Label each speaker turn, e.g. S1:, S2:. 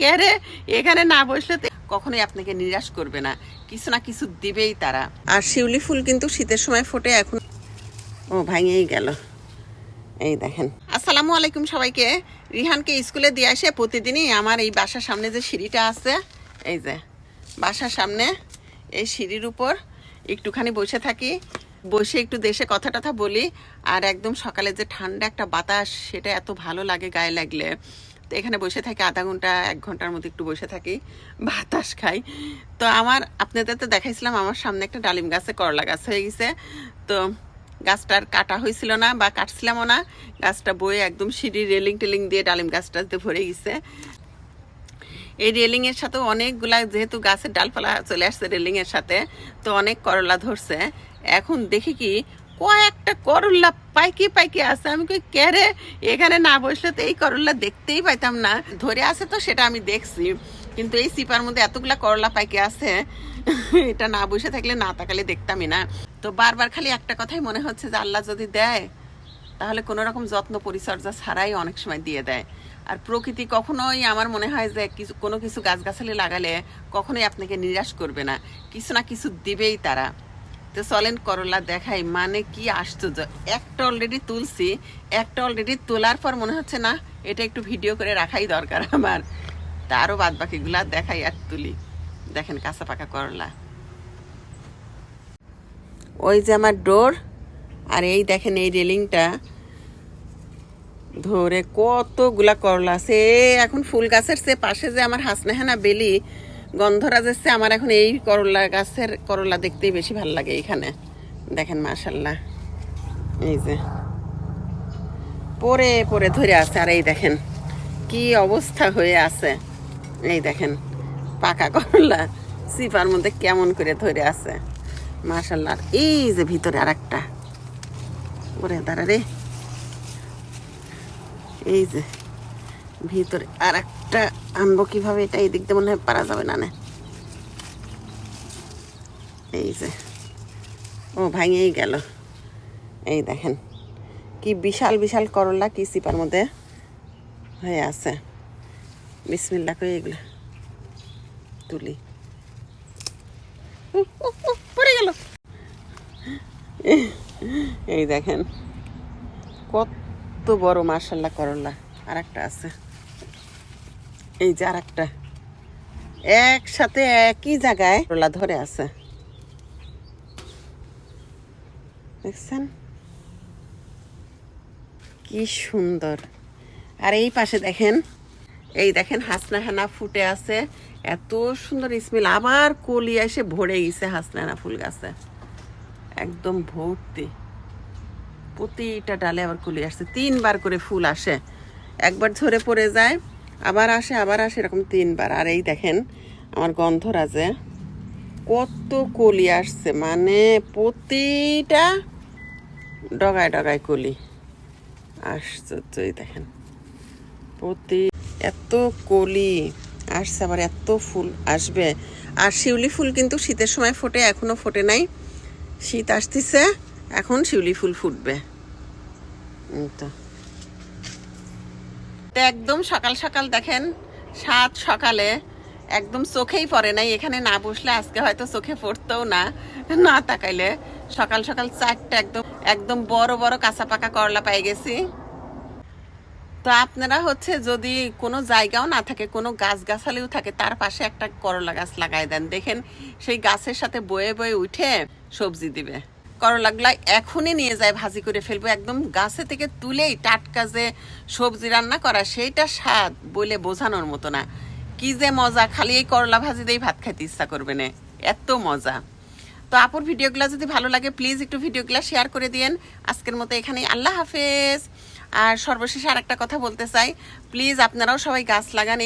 S1: কে রে এখানে না বসলে কখনোই আপনাকে নিরাশ করবে না। কিছু না কিছু দিবেই তারা। আর শিউলি ফুল কিন্তু শীতের সময় ফোটে এখন ও ভাঙেই গেল। এই দেখেন। আসসালামু আলাইকুম সবাইকে। রিহানকে স্কুলে দিয়ে আসে প্রতিদিনই আমার এই বাসার সামনে যে সিঁড়িটা আছে এই যে বাসার সামনে এই সিঁড়ির উপর একটুখানি বসে থাকি। বসে একটু দেশে কথা টথা বলি আর একদম সকালে যে ঠান্ডা একটা বাতাস সেটা এত ভালো লাগে গায়ে লাগলে। তো এখানে বসে থাকি, আধা ঘণ্টা, এক ঘণ্টার মতো একটু বসে থাকি, বাতাস খাই। তো আমার, আপনাদের তো দেখাইছিলাম, আমার সামনে একটা ডালিম গাছে করলা গাছ হয়ে গেছে। তো গাছটার কাটা হয়েছিল না বা কাটছিলামও না। গাছটা বয়ে একদম সিঁড়ি রেলিং টেলিং দিয়ে ডালিম গাছটাতে ভরে গেছে। এই রেলিং এর সাথে অনেকগুলা, যেহেতু গাছের ডালপালা চলে আসছে রেলিং এর সাথে, তো অনেক করলা ধরছে। এখন দেখি কি কয়েকটা করল্লা পাইকি পাইকি আছে। আমি কই ক্যারে এখানে না বসলে তো এই করল্লা দেখতেই পাইতাম না। ধরে আছে তো, সেটা আমি দেখছি। কিন্তু এই সিপার মধ্যে এতগুলা করলা পাইকি আছে, এটা না বসে থাকলে না তাকালে দেখতামই না। তো বারবার খালি একটা কথাই মনে হচ্ছে যে, আল্লাহ যদি দেয়, তাহলে কোনো রকম যত্ন পরিচর্যা ছাড়াই অনেক সময় দিয়ে দেয়। আর প্রকৃতি কখনোই আমার মনে হয় যে, কিছু, কোনো কিছু গাছগাছালি লাগালে কখনোই আপনাকে নিরাশ করবে না। কিছু না কিছু দিবেই তারা। তো চলেন, করলা দেখাই মানে কি আশ্চর্য। একটা অলরেডি তুলছি, একটা অলরেডি তোলার পর মনে হচ্ছে না, এটা একটু ভিডিও করে রাখাই দরকার আমার। তা আরও বাদ বাকিগুলা দেখাই আর তুলি। দেখেন কাঁচা পাকা করলা। ওই যে আমার ডোর আর এই দেখেন এই রেলিংটা ধরে কতগুলা করলা এ এখন ফুল গাছের সে পাশে যে আমার হাসনেহানা বেলি গন্ধরাজ এসছে, আমার এখন এই করলা গাছের করলা দেখতেই বেশি ভালো লাগে এখানে। দেখেন মাশাল্লাহ। এই যে। পরে পরে ধরে আছে, আর এই দেখেন, কি অবস্থা হয়ে আছে। এই দেখেন, পাকা করলা, সিপার মধ্যে কেমন করে ধরে আছে। মাশাল্লাহ, আর এই যে ভিতরে আর একটা ওরে, দাঁড়া রে। এই যে। ভিতরে আর একটা আনব কীভাবে এটা এই দিয়ে মনে হয় পারা যাবে না না। এই যে। ও, ভাঙেই গেল। এই দেখেন, কি বিশাল বিশাল করলা, কি সিপার মধ্যে হয়ে আছে। বিসমিল্লা করে এগুলো? তুলি। পড়ে গেল। এই দেখেন, কত বড় মার্শাল্লাহ করলা। আর একটা আছে। এই যে আর একটা একসাথে একই জায়গায় করলা ধরে আছে। দেখছেন? কি সুন্দর। আর এই পাশে দেখেন, এই দেখেন হাসনাহানা ফুটে আছে। এত সুন্দর স্মেল আবার কলি এসে ভরে গেছে হাসনাহানা ফুল গাছে। একদম ভর্তি। প্রতিটা ডালে আবার কুলি আসছে। তিনবার করে ফুল আসে। একবার ঝরে পড়ে যায় আবার আসে আবার আসে, এরকম তিনবার। আর এই দেখেন, আমার গন্ধরাজে কত কলি আসছে মানে প্রতিটা ডগায় ডগায় কলি আশ্চর্যই দেখেন। প্রতি, এত কলি আসছে, আবার এত ফুল আসবে। আর শিউলি ফুল কিন্তু শীতের সময় ফোটে, এখনও ফোটে নাই। শীত আসতেছে, এখন শিউলি ফুল ফুটবে। তো। তো একদম সকাল সকাল দেখেন, সাত সকালে একদম চোখেই পড়ে নাই। এখানে না বসলে আজকে হয়তো চোখে পড়তেও না না তাকাইলে। সকাল সকাল চারটা একদম একদম বড় বড় কাঁচা পাকা করলা পাই গেছি। তো আপনারা হচ্ছে যদি কোনো জায়গাও না থাকে, কোনো গাছ গাছালিও থাকে, তার পাশে একটা করলা গাছ লাগাই দেন। দেখেন, সেই গাছের সাথে বয়ে বয়ে উঠে সবজি দিবে। করলাগুলা এখনই নিয়ে যায়, ভাজি করে ফেলব। একদম গাছে থেকে তুলেই টাটকা যে সবজি রান্না করা, সেইটা স্বাদ বলে বোঝানোর মতো না। কি যে মজা, খালি এই করলা ভাজি দিয়েই ভাত খাইতে ইচ্ছা করবে না। এত মজা। তো আপুর ভিডিওগুলো যদি ভালো লাগে, প্লিজ একটু ভিডিওগুলো শেয়ার করে দিয়েন। আজকের মতো এখানেই আল্লাহ হাফেজ। আর সর্বশেষে আর একটা কথা বলতে চাই। প্লিজ আপনারাও সবাই গাছ লাগান।